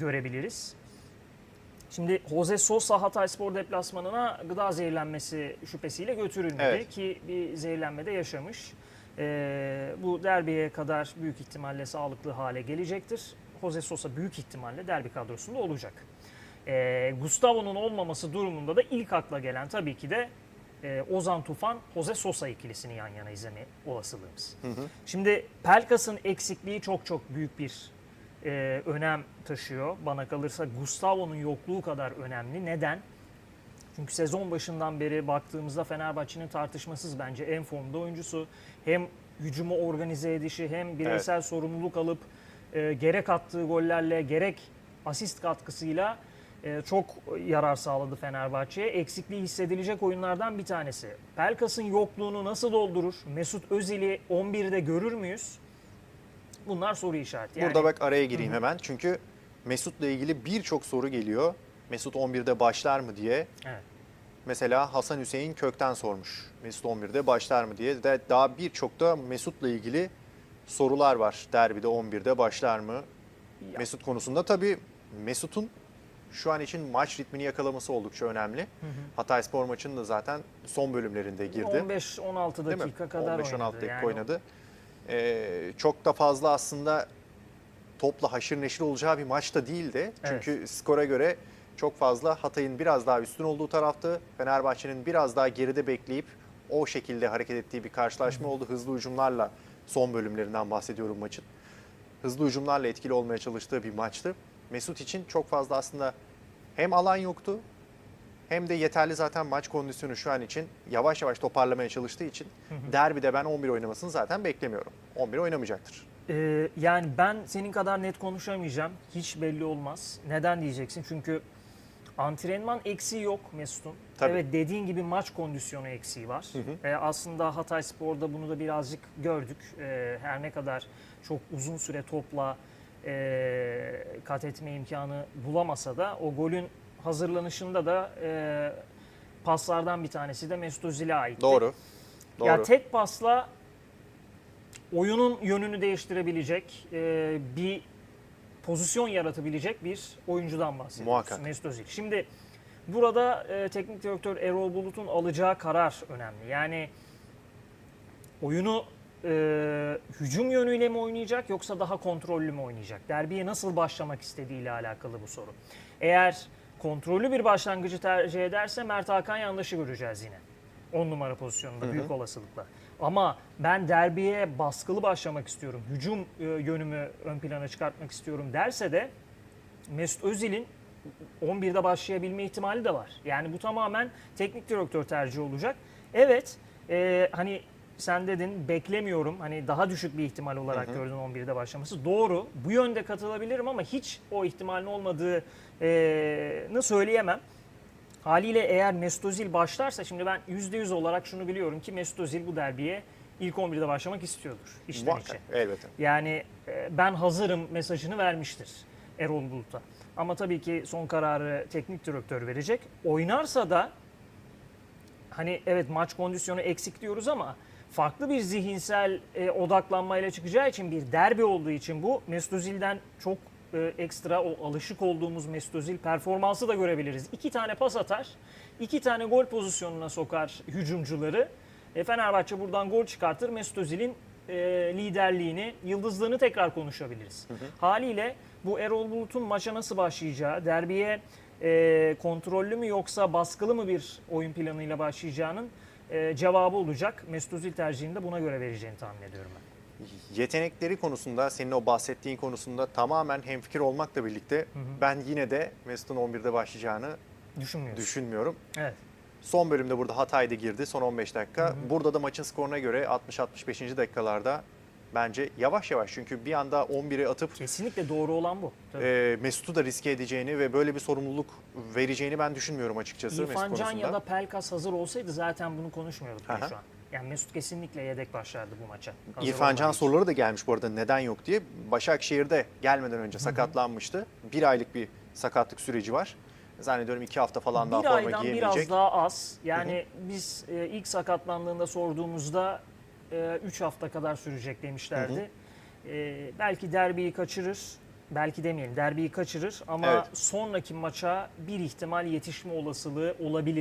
görebiliriz. Şimdi Jose Sosa Hatayspor deplasmanına gıda zehirlenmesi şüphesiyle götürülmedi Evet. ki bir zehirlenme de yaşamış. Ee, bu derbiye kadar büyük ihtimalle sağlıklı hale gelecektir. Jose Sosa büyük ihtimalle derbi kadrosunda olacak. Ee, Gustavo'nun olmaması durumunda da ilk akla gelen tabii ki de e, Ozan Tufan, Jose Sosa ikilisini yan yana izleme olasılığımız. Şimdi Pelkas'ın eksikliği çok çok büyük bir e, önem taşıyor. Bana kalırsa Gustavo'nun yokluğu kadar önemli. Neden? Çünkü sezon başından beri baktığımızda Fenerbahçe'nin tartışmasız bence en formda oyuncusu. Hem hücumu organize edişi hem bireysel sorumluluk alıp e, gerek attığı gollerle gerek asist katkısıyla e, çok yarar sağladı Fenerbahçe'ye. Eksikliği hissedilecek oyunlardan bir tanesi. Pelkas'ın yokluğunu nasıl doldurur? Mesut Özil'i 11'de görür müyüz? Bunlar soru işareti. Burada bak araya gireyim hemen. Çünkü Mesut'la ilgili birçok soru geliyor. Mesut 11'de başlar mı diye. Evet. Mesela Hasan Hüseyin Kökten sormuş. Mesut 11'de başlar mı diye. De daha birçok da Mesut'la ilgili sorular var. Derbide 11'de başlar mı? Ya. Mesut konusunda tabii Mesut'un şu an için maç ritmini yakalaması oldukça önemli. Hatayspor maçının da zaten son bölümlerinde girdi. 15-16 Değil mi? dakika kadar 15-16 oynadı. dakika Yani oynadı. Ee, çok da fazla aslında topla haşır neşir olacağı bir maç da değildi. Çünkü skora göre çok fazla Hatay'ın biraz daha üstün olduğu taraftı. Fenerbahçe'nin biraz daha geride bekleyip o şekilde hareket ettiği bir karşılaşma oldu. Hızlı hücumlarla son bölümlerinden bahsediyorum maçın. Hızlı hücumlarla etkili olmaya çalıştığı bir maçtı. Mesut için çok fazla aslında hem alan yoktu hem de yeterli zaten maç kondisyonu şu an için yavaş yavaş toparlamaya çalıştığı için derbide ben 11 oynamasını zaten beklemiyorum. 11 oynamayacaktır. Ee, yani ben senin kadar net konuşamayacağım. Hiç belli olmaz. Neden diyeceksin? Çünkü antrenman eksiği yok Mesut'un. Evet dediğin gibi maç kondisyonu eksiği var. Ee, aslında Hatay Spor'da bunu da birazcık gördük. Ee, her ne kadar çok uzun süre topla e, kat etme imkanı bulamasa da o golün hazırlanışında da e, paslardan bir tanesi de Mesut Özil'e aitti. Doğru. Doğru. Ya tek pasla oyunun yönünü değiştirebilecek, e, bir pozisyon yaratabilecek bir oyuncudan bahsediyoruz. Muhakkak. Mesut Özil. Şimdi burada e, teknik direktör Erol Bulut'un alacağı karar önemli. Yani oyunu e, hücum yönüyle mi oynayacak yoksa daha kontrollü mü oynayacak? Derbiye nasıl başlamak istediğiyle alakalı bu soru. Eğer kontrollü bir başlangıcı tercih ederse Mert Hakan yanlışı göreceğiz yine. 10 numara pozisyonunda büyük olasılıkla. Ama ben derbiye baskılı başlamak istiyorum, hücum e, yönümü ön plana çıkartmak istiyorum derse de Mesut Özil'in 11'de başlayabilme ihtimali de var. Yani bu tamamen teknik direktör tercihi olacak. Evet, e, hani sen dedin beklemiyorum. Hani daha düşük bir ihtimal olarak gördün 11'de başlaması. Doğru. Bu yönde katılabilirim ama hiç o ihtimalin olmadığını söyleyemem. Haliyle eğer Mesut Özil başlarsa şimdi ben %100 olarak şunu biliyorum ki Mesut Özil bu derbiye ilk 11'de başlamak istiyordur içten içe. Elbette. Yani e, ben hazırım mesajını vermiştir Erol Bulut'a. Ama tabii ki son kararı teknik direktör verecek. Oynarsa da hani evet maç kondisyonu eksik diyoruz ama farklı bir zihinsel e, odaklanmayla çıkacağı için bir derbi olduğu için bu Mesut Özil'den çok e, ekstra o alışık olduğumuz Mesut Özil performansı da görebiliriz. İki tane pas atar, iki tane gol pozisyonuna sokar hücumcuları. E, Fenerbahçe buradan gol çıkartır. Mesut Özil'in e, liderliğini, yıldızlığını tekrar konuşabiliriz. Haliyle bu Erol Bulut'un maça nasıl başlayacağı, derbiye e, kontrollü mü yoksa baskılı mı bir oyun planıyla başlayacağının e, cevabı olacak. Mesut Özil tercihini de buna göre vereceğini tahmin ediyorum ben. Yetenekleri konusunda, senin o bahsettiğin konusunda tamamen hemfikir olmakla birlikte ben yine de Mesut'un 11'de başlayacağını düşünmüyorum. Evet. Son bölümde burada Hatay'da girdi son 15 dakika. Burada da maçın skoruna göre 60-65. dakikalarda bence yavaş yavaş çünkü bir anda 11'i atıp Kesinlikle doğru olan bu. Tabii. e, Mesut'u da riske edeceğini ve böyle bir sorumluluk vereceğini ben düşünmüyorum açıkçası Mesut İrfan Can konusunda. ya da Pelkas hazır olsaydı zaten bunu konuşmuyorduk bile Aha. şu an. Yani Mesut kesinlikle yedek başlardı bu maça. Hazır İrfan Can olmadığı için. soruları da gelmiş bu arada neden yok diye. Başakşehir'de gelmeden önce sakatlanmıştı. Bir aylık bir sakatlık süreci var. Zannediyorum iki hafta falan daha bir forma aydan giyemeyecek. biraz daha az. Yani biz e, ilk sakatlandığında sorduğumuzda 3 hafta kadar sürecek demişlerdi. E, belki derbiyi kaçırır. belki demeyelim derbiyi kaçırır ama Evet. sonraki maça bir ihtimal yetişme olasılığı olabilir.